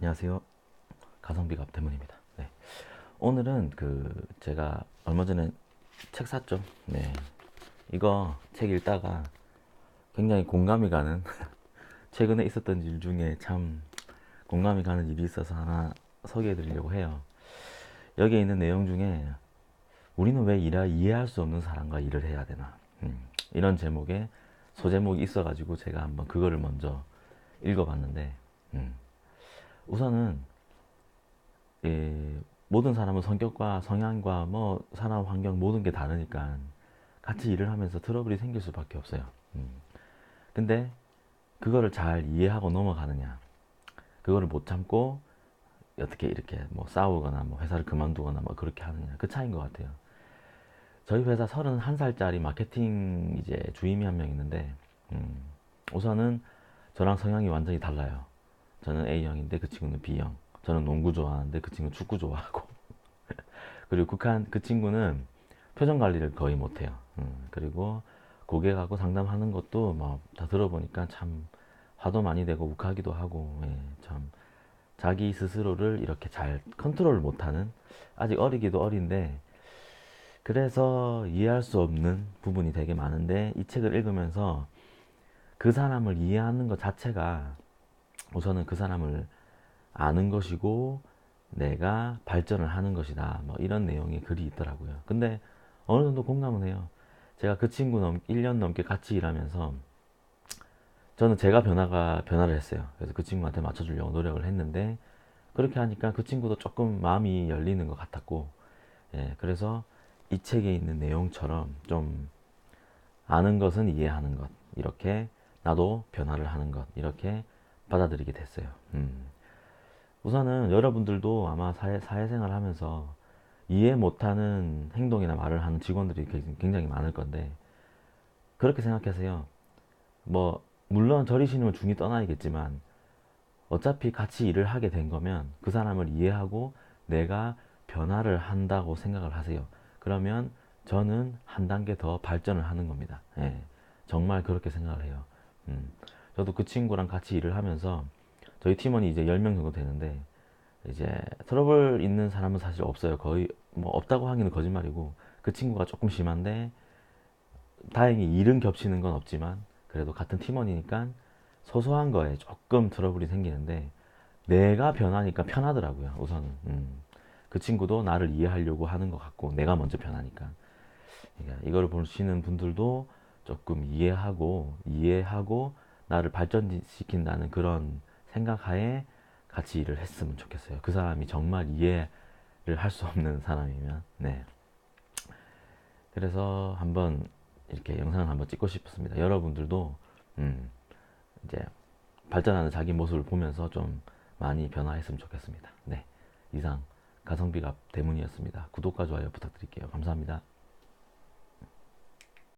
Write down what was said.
안녕하세요. 가성비 갑 대문입니다. 네. 오늘은 그 제가 얼마 전에 책 샀죠. 네. 이거 책 읽다가 굉장히 공감이 가는 최근에 있었던 일 중에 참 공감이 가는 일이 있어서 하나 소개해 드리려고 해요. 여기에 있는 내용 중에 우리는 왜 이라 이해할 수 없는 사람과 일을 해야 되나 음, 이런 제목의 소제목이 있어가지고 제가 한번 그거를 먼저 읽어봤는데 음, 우선은 예, 모든 사람은 성격과 성향과 뭐 산업 환경 모든 게 다르니까 같이 일을 하면서 트러블이 생길 수밖에 없어요. 음. 근데 그거를 잘 이해하고 넘어가느냐, 그거를 못 참고 어떻게 이렇게 뭐 싸우거나 뭐 회사를 그만두거나 뭐 그렇게 하느냐 그 차이인 것 같아요. 저희 회사 31살짜리 마케팅 이제 주임이 한 명 있는데 음, 우선은 저랑 성향이 완전히 달라요. 저는 A형인데 그 친구는 B형. 저는 농구 좋아하는데 그 친구는 축구 좋아하고. 그리고 극한 그 친구는 표정 관리를 거의 못해요. 음, 그리고 고객하고 상담하는 것도 뭐다 들어보니까 참 화도 많이 되고 욱하기도 하고 예, 참 자기 스스로를 이렇게 잘 컨트롤 못하는 아직 어리기도 어린데 그래서 이해할 수 없는 부분이 되게 많은데 이 책을 읽으면서 그 사람을 이해하는 것 자체가 우선은 그 사람을 아는 것이고 내가 발전을 하는 것이다. 뭐 이런 내용의 글이 있더라고요. 근데 어느 정도 공감은 해요. 제가 그 친구 넘 1년 넘게 같이 일하면서 저는 제가 변화가 변화를 했어요. 그래서 그 친구한테 맞춰 주려고 노력을 했는데 그렇게 하니까 그 친구도 조금 마음이 열리는 것 같았고 예, 그래서 이 책에 있는 내용처럼 좀 아는 것은 이해하는 것 이렇게 나도 변화를 하는 것 이렇게 받아들이게 됐어요. 음. 우선은 여러분들도 아마 사회, 사회생활 하면서 이해 못하는 행동이나 말을 하는 직원들이 굉장히 많을 건데 그렇게 생각하세요. 뭐 물론 저리 신으면 중이 떠나야겠지만 어차피 같이 일을 하게 된 거면 그 사람을 이해하고 내가 변화를 한다고 생각을 하세요. 그러면 저는 한 단계 더 발전을 하는 겁니다. 예, 정말 그렇게 생각을 해요. 음, 저도 그 친구랑 같이 일을 하면서 저희 팀원이 이제 10명 정도 되는데 이제 트러블 있는 사람은 사실 없어요. 거의 뭐 없다고 하기는 거짓말이고 그 친구가 조금 심한데 다행히 일은 겹치는 건 없지만 그래도 같은 팀원이니까 소소한 거에 조금 트러블이 생기는데 내가 변하니까 편하더라고요. 우선은 음. 그 친구도 나를 이해하려고 하는 것 같고 내가 먼저 변하니까 그러니까 이거를 보시는 분들도 조금 이해하고 이해하고 나를 발전시킨다는 그런 생각하에 같이 일을 했으면 좋겠어요. 그 사람이 정말 이해를 할 수 없는 사람이면, 네. 그래서 한번 이렇게 영상을 한번 찍고 싶습니다. 여러분들도, 음, 이제 발전하는 자기 모습을 보면서 좀 많이 변화했으면 좋겠습니다. 네. 이상 가성비갑 대문이었습니다. 구독과 좋아요 부탁드릴게요. 감사합니다.